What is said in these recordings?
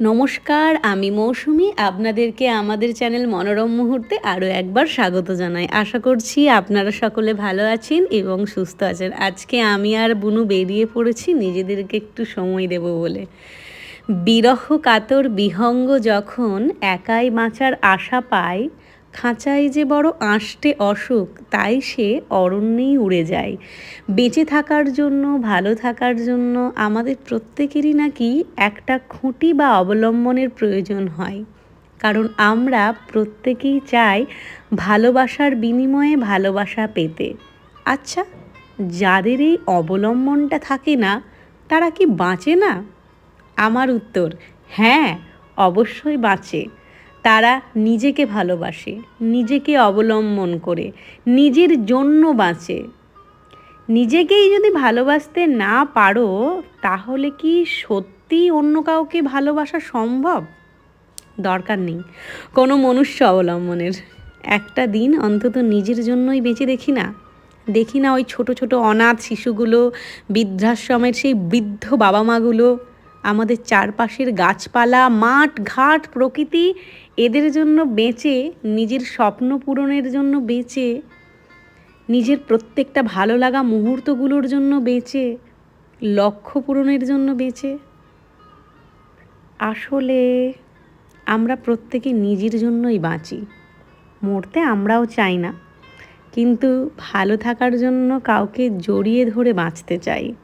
নমস্কার, আমি মৌসুমি। আপনাদেরকে আমাদের চ্যানেল মনোরম মুহূর্তে আরও একবার স্বাগত জানাই। আশা করছি আপনারা সকলে ভালো আছেন এবং সুস্থ আছেন। আজকে আমি আর বুনু বেরিয়ে পড়েছি, নিজেদেরকে একটু সময় দেব বলে। বিরহ কাতর বিহঙ্গ যখন একাই বাঁচার আশা পায় খাঁচায় যে বড় আষ্টে অসুখ, তাই সে অরণ্যেই উড়ে যায়। বেঁচে থাকার জন্য, ভালো থাকার জন্য আমাদের প্রত্যেকেরই নাকি একটা খুঁটি বা অবলম্বনের প্রয়োজন হয়। কারণ আমরা প্রত্যেকেই চাই ভালোবাসার বিনিময়ে ভালোবাসা পেতে। আচ্ছা যাদের এই অবলম্বনটা থাকে না, তারা কি বাঁচে না? আমার উত্তর হ্যাঁ অবশ্যই বাঁচে। তারা নিজেকে ভালোবাসে, নিজেকে অবলম্বন করে, নিজের জন্য বাঁচে। নিজেকেই যদি ভালোবাসতে না পারো, তাহলে কি সত্যি অন্য কাউকে ভালোবাসা সম্ভব? দরকার নেই। কোনো মনুষ্য অবলম্বনের। একটা দিন অন্তত নিজের জন্যই বেঁচে দেখি না। দেখি না ওই ছোট ছোট অনাথ শিশুগুলো, বৃদ্ধাশ্রমের সেই বৃদ্ধ বাবা মাগুলো আমাদের চারপাশের গাছপালা, মাঠ, ঘাট, প্রকৃতি, এদের জন্য বেঁচে, নিজের স্বপ্ন পূরণের জন্য বেঁচে, নিজের প্রত্যেকটা ভালো লাগা মুহূর্তগুলোর জন্য বেঁচে, লক্ষ্য পূরণের জন্য বেঁচে। আসলে আমরা প্রত্যেকে নিজের জন্যই বাঁচি। মরতে আমরাও চাই না। কিন্তু ভালো থাকার জন্য কাউকে জড়িয়ে ধরে বাঁচতে চাই।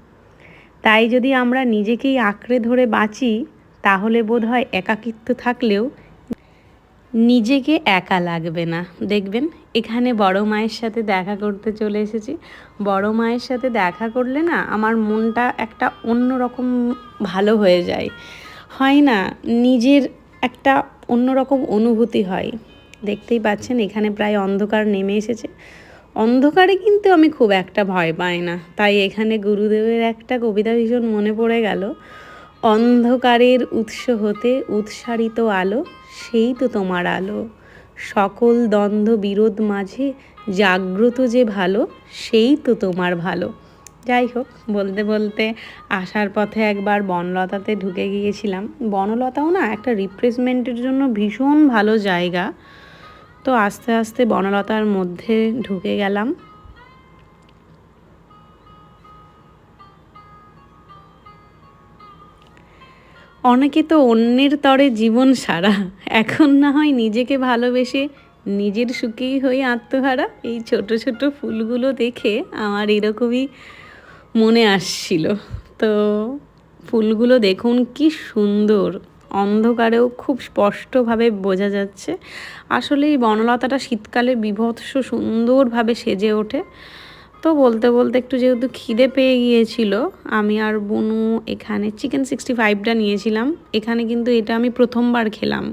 তাই যদি আমরা নিজেকেই আঁকড়ে ধরে বাঁচি, তাহলে বোধ হয় একাকিত্ব থাকলেও নিজেকে একা লাগবে না। দেখবেন, এখানে বড় মায়ের সাথে দেখা করতে চলে এসেছি। বড় মায়ের সাথে দেখা করলে না, আমার মনটা একটা অন্যরকম ভালো হয়ে যায়। হয় না, নিজের একটা অন্যরকম অনুভূতি হয়। দেখতেই পাচ্ছেন, এখানে প্রায় অন্ধকার নেমে এসেছে। অন্ধকারে কিন্তু আমি খুব একটা ভয় পাই না। তাই এখানে গুরুদেবের একটা কবিতা ভীষণ মনে পড়ে গেল। অন্ধকারের উৎস হতে উৎসারিত আলো, সেই তো তোমার আলো। সকল দ্বন্দ্ব বিরোধ মাঝে জাগ্রত যে ভালো, সেই তো তোমার ভালো। যাই হোক, বলতে বলতে আসার পথে একবার বনলতাতে ঢুকে গিয়েছিলাম। বনলতাও না একটা রিপ্লেসমেন্টের জন্য ভীষণ ভালো জায়গা। তো আস্তে আস্তে বনলতার মধ্যে ঢুকে গেলাম। অনেকে তো অন্যের তরে জীবন সারা, এখন না হয় নিজেকে ভালোবেসে নিজের সুখেই হয়ে আত্মহারা। এই ছোট ছোট ফুলগুলো দেখে আমার এরকমই মনে আসছিল। তো ফুলগুলো দেখুন কি সুন্দর। অন্ধকারেও খুব স্পষ্টভাবে বোঝা যাচ্ছে। আসলে এই বনলতাটা শীতকালে বিভৎস সুন্দরভাবে সেজে ওঠে। তো বলতে বলতে একটু যেহেতু খিদে পেয়ে গিয়েছিল, আমি আর বুনু এখানে চিকেন সিক্সটি ফাইভটা নিয়েছিলাম। এখানে কিন্তু এটা আমি প্রথমবার খেলাম।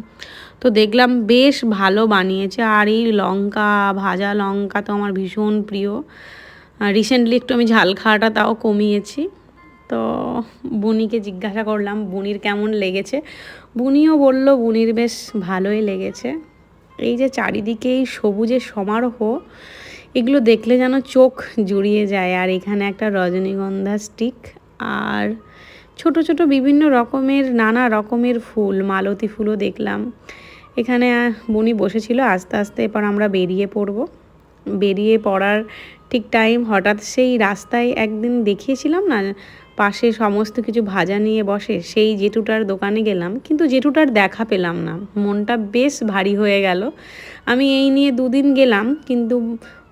তো দেখলাম বেশ ভালো বানিয়েছে। আর এই লঙ্কা, ভাজা লঙ্কা তো আমার ভীষণ প্রিয়। রিসেন্টলি একটু আমি ঝাল খাওয়াটা তাও কমিয়েছি। তো বুনিকে জিজ্ঞাসা করলাম, বুনির কেমন লেগেছে? বুনিও বলল, বুনির বেশ ভালোই লেগেছে। এই যে চারিদিকে এই সবুজের সমারোহ, এগুলো দেখলে যেন চোখ জুড়িয়ে যায়। আর এখানে একটা রজনীগন্ধা স্টিক আর ছোট ছোট বিভিন্ন রকমের, নানা রকমের ফুল, মালতী ফুলও দেখলাম। এখানে বনি বসেছিল, আস্তে আস্তে এবার আমরা বেরিয়ে পড়ব। বেরিয়ে পড়ার ঠিক টাইম হঠাৎ সেই রাস্তায় একদিন দেখিয়েছিলাম না, পাশে সমস্ত কিছু ভাজা নিয়ে বসে, সেই জেঠুটার দোকানে গেলাম, কিন্তু জেঠুটার দেখা পেলাম না, মনটা বেশ ভারী হয়ে গেল। আমি এই নিয়ে দুদিন গেলাম, কিন্তু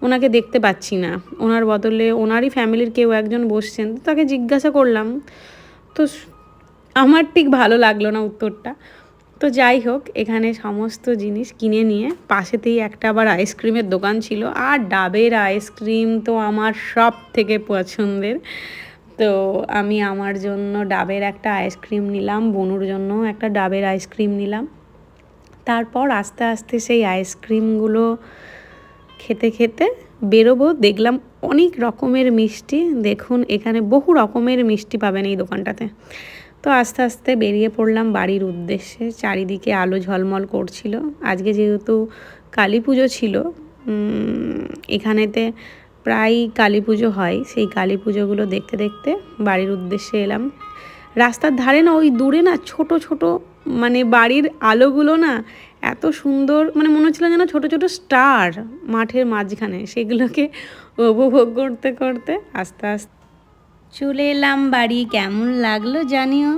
ওনাকে দেখতে পাচ্ছি না। ওনার বদলে ওনারই ফ্যামিলির কেউ একজন বসছেন, তো তাকে জিজ্ঞাসা করলাম, তো আমার ঠিক ভালো লাগল না উত্তরটা? তো যাই হোক, এখানে সমস্ত জিনিস কিনে নিয়ে পাশেতেই একটা আবার আইসক্রিমের দোকান ছিল। আর ডাবের আইসক্রিম তো আমার সব থেকে পছন্দের। তো আমি আমার জন্য ডাবের একটা আইসক্রিম নিলাম, বনুর জন্য একটা ডাবের আইসক্রিম নিলাম। তারপর আস্তে আস্তে সেই আইসক্রিমগুলো খেতে খেতে বেরোবো। দেখলাম অনেক রকমের মিষ্টি। দেখুন, এখানে বহু রকমের মিষ্টি পাবেন এই দোকানটাতে। তো আস্তে আস্তে বেরিয়ে পড়লাম বাড়ির উদ্দেশ্যে। চারিদিকে আলো ঝলমল করছিল। আজকে যেহেতু কালী পুজো ছিল এখানেতে প্রায় কালী পুজো হয়। সেই কালী পুজোগুলো দেখতে দেখতে বাড়ির উদ্দেশ্যে এলাম। রাস্তার ধারে না, ওই দূরে না, ছোট ছোট মানে বাড়ির আলোগুলো না এত সুন্দর মানে মনে হচ্ছিল যেন ছোট ছোট স্টার মাঠের মাঝখানে। সেগুলোকে উপভোগ করতে করতে আস্তে আস্তে চলে এলাম বাড়ি। কেমন লাগল জানিও?